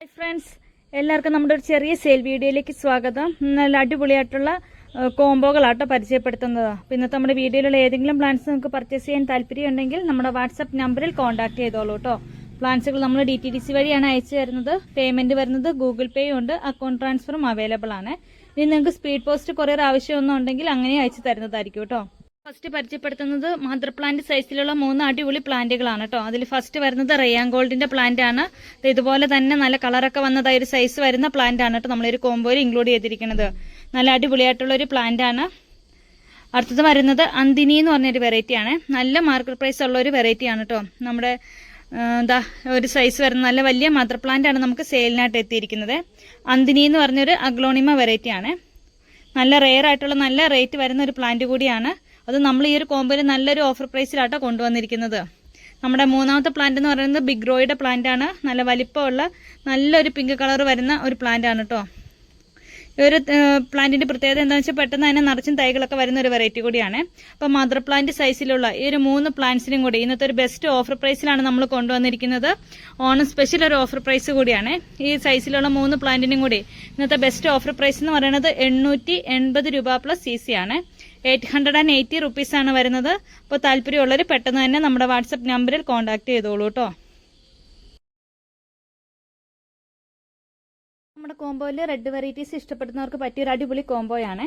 Hi friends എല്ലാവർക്കും നമ്മുടെ ഒരു ചെറിയ സെയിൽ വീഡിയോയിലേക്ക് സ്വാഗതം. നല്ല അടിപൊളിയായിട്ടുള്ള കോംബോകളാട്ടോ പരിചയപ്പെടുത്തുന്നത്. ഇന്നത്തെ നമ്മുടെ വീഡിയോയിലുള്ള ഏതെങ്കിലും പ്ലാൻസ് നിങ്ങൾക്ക് പർച്ചേസ് ചെയ്യാൻ താല്പര്യം ഉണ്ടെങ്കിൽ നമ്മുടെ വാട്സപ്പ് നമ്പറിൽ കോൺടാക്ട് ചെയ്തോളൂ കേട്ടോ പ്ലാൻസുകൾ നമ്മൾ ഡി ടി ഡി സി വഴിയാണ് അയച്ചു തരുന്നത്. പേയ്മെന്റ് വരുന്നത് ഗൂഗിൾ പേ ഉണ്ട്. അക്കൗണ്ട് ട്രാൻസ്ഫറും അവൈലബിൾ ആണ്. ഇനി നിങ്ങൾക്ക് സ്പീഡ് പോസ്റ്റ് കൊറിയർ ആവശ്യമൊന്നും ഉണ്ടെങ്കിൽ അങ്ങനെ അയച്ചു തരുന്നതായിരിക്കും കേട്ടോ ഫസ്റ്റ് പരിചയപ്പെടുത്തുന്നത് മദർ പ്ലാന്റ് സൈസിലുള്ള മൂന്ന് അടിപൊളി പ്ലാന്റുകളാണ് കേട്ടോ. അതിൽ ഫസ്റ്റ് വരുന്നത് റയാൻ ഗോൾഡിന്റെ പ്ലാന്റ് ആണ്. ഇത് ഇതുപോലെ തന്നെ നല്ല കളറൊക്കെ വന്നതായ ഒരു സൈസ് വരുന്ന പ്ലാന്റ് ആണ് കേട്ടോ നമ്മളൊരു കോമ്പോയിൽ ഇൻക്ലൂഡ് ചെയ്തിരിക്കുന്നത്. നല്ല അടിപൊളിയായിട്ടുള്ള ഒരു പ്ലാന്റ് ആണ്. അടുത്തത് വരുന്നത് അന്തിനി എന്ന് പറഞ്ഞൊരു വെറൈറ്റി ആണ്. നല്ല മാർക്കറ്റ് പ്രൈസ് ഉള്ള ഒരു വെറൈറ്റി ആണ് കേട്ടോ. നമ്മുടെ എന്താ ഒരു സൈസ് വരുന്ന നല്ല വലിയ മദർ പ്ലാന്റ് ആണ് നമുക്ക് സെയിലിനായിട്ട് എത്തിയിരിക്കുന്നത്. അന്തിനി എന്ന് പറഞ്ഞൊരു അഗ്ലോണിമ വെറൈറ്റി ആണ്. നല്ല റെയർ ആയിട്ടുള്ള നല്ല റേറ്റ് വരുന്ന ഒരു പ്ലാന്റ് കൂടിയാണ്. അത് നമ്മൾ ഈ ഒരു കോമ്പോയിൽ നല്ലൊരു ഓഫർ പ്രൈസിലാട്ടോ കൊണ്ടുവന്നിരിക്കുന്നത്. നമ്മുടെ മൂന്നാമത്തെ പ്ലാന്റ് എന്ന് പറയുന്നത് ബിഗ് റോയുടെ പ്ലാന്റ് ആണ്. നല്ല വലിപ്പമുള്ള നല്ലൊരു പിങ്ക് കളർ വരുന്ന ഒരു പ്ലാന്റ് ആണ് കേട്ടോ ഈ ഒരു പ്ലാന്റിന്റെ പ്രത്യേകത എന്താണെന്ന് വെച്ചാൽ പെട്ടെന്ന് തന്നെ നിറച്ചും തൈകളൊക്കെ വരുന്ന ഒരു വെറൈറ്റി കൂടിയാണ്. അപ്പോൾ മദർ പ്ലാന്റ് സൈസിലുള്ള ഈ ഒരു മൂന്ന് പ്ലാന്റ്സിനും കൂടി ഇന്നത്തെ ഒരു ബെസ്റ്റ് ഓഫർ പ്രൈസിലാണ് നമ്മൾ കൊണ്ടുവന്നിരിക്കുന്നത്. ഓണം സ്പെഷ്യൽ ഒരു ഓഫർ പ്രൈസ് കൂടിയാണ്. ഈ സൈസിലുള്ള മൂന്ന് പ്ലാന്റിനും കൂടി ഇന്നത്തെ ബെസ്റ്റ് ഓഫർ പ്രൈസ് എന്ന് പറയുന്നത് എണ്ണൂറ്റി രൂപ പ്ലസ് സി ആണ്. Eight hundred and eighty rupees ആണ് വരുന്നത്. അപ്പോൾ താല്പര്യമുള്ളവർ പെട്ടെന്ന് തന്നെ നമ്മുടെ വാട്സപ്പ് നമ്പറിൽ കോൺടാക്ട് ചെയ്തോളൂ കേട്ടോ. നമ്മുടെ കോംബോയിൽ റെഡ് വെറൈറ്റീസ് ഇഷ്ടപ്പെടുന്നവർക്ക് പറ്റിയ ഒരു അടിപൊളി കോംബോയാണ്.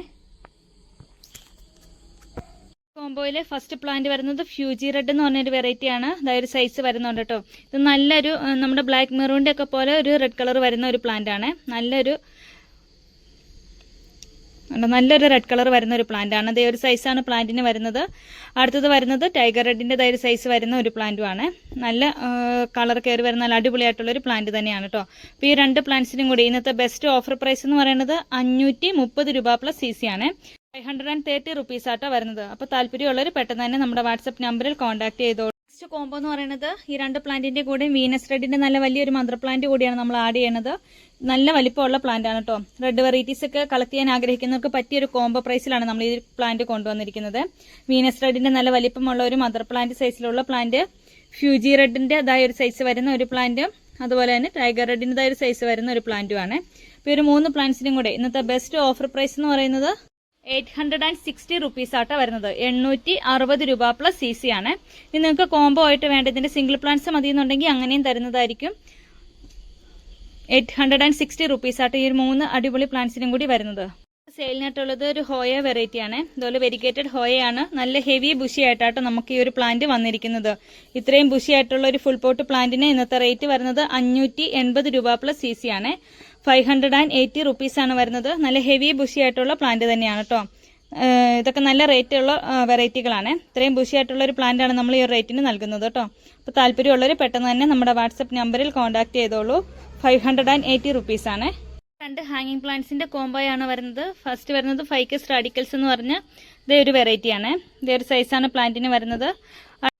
കോംബോയിലെ ഫസ്റ്റ് പ്ലാന്റ് വരുന്നത് ഫ്യൂജി റെഡ് എന്ന് പറഞ്ഞൊരു വെറൈറ്റി ആണ്. അതായത് സൈസ് വരുന്നുണ്ട് കേട്ടോ. ഇത് നല്ലൊരു നമ്മുടെ ബ്ലാക്ക് മെറൂണിന്റെ ഒക്കെ പോലെ ഒരു റെഡ് കളർ വരുന്ന ഒരു പ്ലാന്റ് ആണ്. നല്ലൊരു. നല്ലൊരു റെഡ് കളർ വരുന്ന ഒരു പ്ലാന്റ് ആണ്. അതേ ഒരു സൈസാണ് പ്ലാന്റിന് വരുന്നത്. അടുത്തത് വരുന്നത് ടൈഗർ റെഡിന്റെതായ ഒരു സൈസ് വരുന്ന ഒരു പ്ലാന്റും ആണ്. നല്ല കളർ കയറി വരുന്ന നല്ല അടിപൊളിയായിട്ടുള്ള ഒരു പ്ലാന്റ് തന്നെയാണ് കേട്ടോ അപ്പോൾ ഈ രണ്ട് പ്ലാന്റ്സിനും കൂടി ഇന്നത്തെ ബെസ്റ്റ് ഓഫർ പ്രൈസ് എന്ന് പറയുന്നത് അഞ്ഞൂറ്റി മുപ്പത് രൂപ പ്ലസ് സി സി ആണ്. Five hundred and thirty rupees ആട്ടോ വരുന്നത്. അപ്പോൾ താല്പര്യമുള്ളവർ പെട്ടെന്ന് തന്നെ നമ്മുടെ വാട്സപ്പ് നമ്പറിൽ കോൺടാക്ട് ചെയ്തോളൂ നെക്സ്റ്റ് കോംബോ എന്ന് പറയുന്നത് ഈ രണ്ട് പ്ലാന്റിന്റെ കൂടെ വീനസ് റെഡിന്റെ നല്ല വലിയൊരു മദർ പ്ലാന്റ് കൂടിയാണ് നമ്മൾ ആഡ് ചെയ്യുന്നത്. നല്ല വലിപ്പമുള്ള പ്ലാന്റ് ആണ് കേട്ടോ റെഡ് വെറൈറ്റീസ് ഒക്കെ കളക്ട് ചെയ്യാൻ ആഗ്രഹിക്കുന്നവർക്ക് പറ്റിയ ഒരു കോംബോ പ്രൈസിലാണ് നമ്മൾ ഈ പ്ലാന്റ് കൊണ്ടുവന്നിരിക്കുന്നത്. വീനസ് റെഡിന്റെ നല്ല വലിപ്പമുള്ള ഒരു മദർ പ്ലാന്റ് സൈസിലുള്ള പ്ലാന്റ് ഫ്യൂജി റെഡിന്റെ അതായ ഒരു സൈസ് വരുന്ന ഒരു പ്ലാന്റും അതുപോലെ തന്നെ ടൈഗർ റെഡിന്റെതായ ഒരു സൈസ് വരുന്ന ഒരു പ്ലാന്റുമാണ് ഇപ്പോൾ ഒരു മൂന്ന് പ്ലാന്റ്സിനും കൂടെ ഇന്നത്തെ ബെസ്റ്റ് ഓഫർ പ്രൈസ് എന്ന് പറയുന്നത് eight hundred and sixty rupees ആട്ടോ വരുന്നത്. എണ്ണൂറ്റി അറുപത് രൂപ പ്ലസ് സി സി ആണ്. ഇനി നിങ്ങൾക്ക് കോംബോ ആയിട്ട് വേണ്ട ഇതിന്റെ സിംഗിൾ പ്ലാന്റ്സ് മതി എന്നുണ്ടെങ്കിൽ അങ്ങനെയും തരുന്നതായിരിക്കും. Eight hundred and sixty rupees ആട്ടോ ഈ ഒരു മൂന്ന് അടിപൊളി പ്ലാന്റ്സിനും കൂടി വരുന്നത്. സെയിലിനായിട്ടുള്ളത് ഒരു ഹോയ വെറൈറ്റി ആണ്. ഇതുപോലെ വെരിഗേറ്റഡ് ഹോയയാണ്. നല്ല ഹെവി ബുഷി ആയിട്ടാട്ടോ നമുക്ക് ഈ ഒരു പ്ലാന്റ് വന്നിരിക്കുന്നത്. ഇത്രയും ബുഷി ആയിട്ടുള്ള ഒരു ഫുൾ പോട്ട് പ്ലാന്റിന് ഇന്നത്തെ റേറ്റ് വരുന്നത് അഞ്ഞൂറ്റി രൂപ പ്ലസ് സി സി ആണ്. Five hundred and eighty rupees ആണ് വരുന്നത്. നല്ല ഹെവി ബുഷി ആയിട്ടുള്ള പ്ലാന്റ് തന്നെയാണ് കേട്ടോ ഇതൊക്കെ നല്ല റേറ്റ് ഉള്ള വെറൈറ്റികളാണ്. ഇത്രയും ബുഷി ആയിട്ടുള്ള ഒരു പ്ലാന്റ് ആണ് നമ്മൾ ഈ റേറ്റിന് നൽകുന്നത് കേട്ടോ അപ്പോൾ താല്പര്യമുള്ളവർ പെട്ടെന്ന് തന്നെ നമ്മുടെ വാട്സപ്പ് നമ്പറിൽ കോൺടാക്ട് ചെയ്തോളൂ. Five hundred and eighty rupees ആണ് രണ്ട് ഹാങ്ങിങ് പ്ലാന്റ്സിന്റെ കോംബോയാണ് വരുന്നത്. ഫസ്റ്റ് വരുന്നത് ഫൈക്കസ് റാഡിക്കൽസ് എന്ന് പറഞ്ഞ ഇതേ ഒരു വെറൈറ്റിയാണ്. ഇതേ ഒരു സൈസാണ് പ്ലാന്റിന് വരുന്നത്.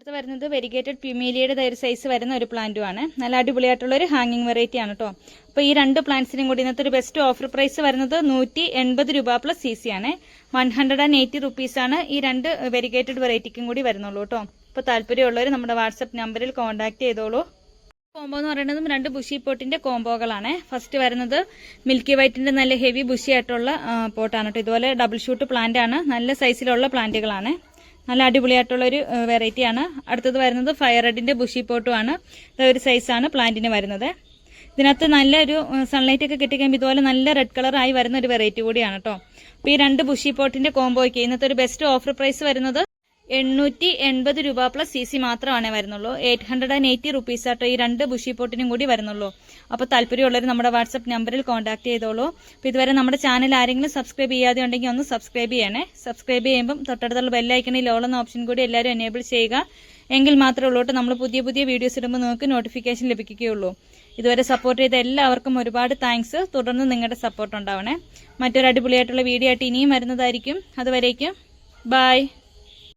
അടുത്ത് വരുന്നത് വെരിഗേറ്റഡ് പ്യൂമീലിയയുടെ തൈര് സൈസ് വരുന്ന ഒരു പ്ലാന്റും ആണ്. നല്ല അടിപൊളിയായിട്ടുള്ള ഒരു ഹാങ്ങിങ് വെറൈറ്റി ആണ് കേട്ടോ അപ്പോൾ ഈ രണ്ട് പ്ലാന്റ്സിനും കൂടി ഇന്നത്തെ ഒരു ബെസ്റ്റ് ഓഫർ പ്രൈസ് വരുന്നത് നൂറ്റി എൺപത് രൂപ പ്ലസ് സി സി ആണ്. One hundred and eighty rupees ആണ് ഈ രണ്ട് വെരിഗേറ്റഡ് വെറൈറ്റിക്കും കൂടി വരുന്നുള്ളൂ കേട്ടോ അപ്പോൾ താല്പര്യമുള്ളവർ നമ്മുടെ വാട്സപ്പ് നമ്പറിൽ കോൺടാക്ട് ചെയ്തോളൂ. കോംബോ എന്ന് പറയുന്നതും രണ്ട് ബുഷി പോട്ടിന്റെ കോംബോകളാണ് ഫസ്റ്റ് വരുന്നത് മിൽക്കി വൈറ്റിന്റെ നല്ല ഹെവി ബുഷി ആയിട്ടുള്ള പോട്ടാണ് കേട്ടോ ഇതുപോലെ ഡബിൾ ഷൂട്ട് പ്ലാന്റ് ആണ്. നല്ല സൈസിലുള്ള പ്ലാന്റുകളാണ് നല്ല അടിപൊളിയായിട്ടുള്ളൊരു വെറൈറ്റിയാണ്. വെറൈറ്റി അടുത്തത് വരുന്നത് ഫയർ റെഡിന്റെ ബുഷി പോട്ടും ആണ് ഇത് ഒരു സൈസാണ് പ്ലാന്റിന് വരുന്നത്. ഇതിനകത്ത് നല്ലൊരു സൺലൈറ്റ് ഒക്കെ കിട്ടിക്കഴിയുമ്പോൾ ഇതുപോലെ നല്ല റെഡ് കളർ ആയി വരുന്ന ഒരു വെറൈറ്റി കൂടിയാണ് കേട്ടോ അപ്പോൾ ഈ രണ്ട് ബുഷി പോട്ടിന്റെ കോംബോയ്ക്ക് ഇന്നത്തെ ഒരു ബെസ്റ്റ് ഓഫർ പ്രൈസ് വരുന്നത് എണ്ണൂറ്റി എൺപത് രൂപ പ്ലസ് സി സി മാത്രമാണേ വരുന്നുള്ളൂ. Eight hundred and eighty rupees ആട്ടോ ഈ രണ്ട് ബുഷി പോട്ടിനും കൂടി വരുന്നുള്ളൂ. അപ്പോൾ താല്പര്യമുള്ളവർ നമ്മുടെ വാട്സപ്പ് നമ്പറിൽ കോൺടാക്ട് ചെയ്തോളൂ. അപ്പോൾ ഇതുവരെ നമ്മുടെ ചാനൽ ആരെങ്കിലും സബ്സ്ക്രൈബ് ചെയ്യാതെ ഉണ്ടെങ്കിൽ ഒന്ന് സബ്സ്ക്രൈബ് ചെയ്യണേ. സബ്സ്ക്രൈബ് ചെയ്യുമ്പം തൊട്ടടുത്തുള്ള ബെല്ലൈക്കണിൽ ഓൾ എന്ന ഓപ്ഷൻ കൂടി എല്ലാവരും എനേബിൾ ചെയ്യുക. എങ്കിൽ മാത്രമേ ഉള്ളൂ നമ്മൾ പുതിയ പുതിയ വീഡിയോസ് ഇടുമ്പോൾ നിങ്ങൾക്ക് നോട്ടിഫിക്കേഷൻ ലഭിക്കുകയുള്ളൂ. ഇതുവരെ സപ്പോർട്ട് ചെയ്ത എല്ലാവർക്കും ഒരുപാട് താങ്ക്സ് തുടർന്ന് നിങ്ങളുടെ സപ്പോർട്ട് ഉണ്ടാവണേ. മറ്റൊരു അടിപൊളിയായിട്ടുള്ള വീഡിയോ ആയിട്ട് ഇനിയും വരുന്നതായിരിക്കും. അതുവരേക്കും ബൈ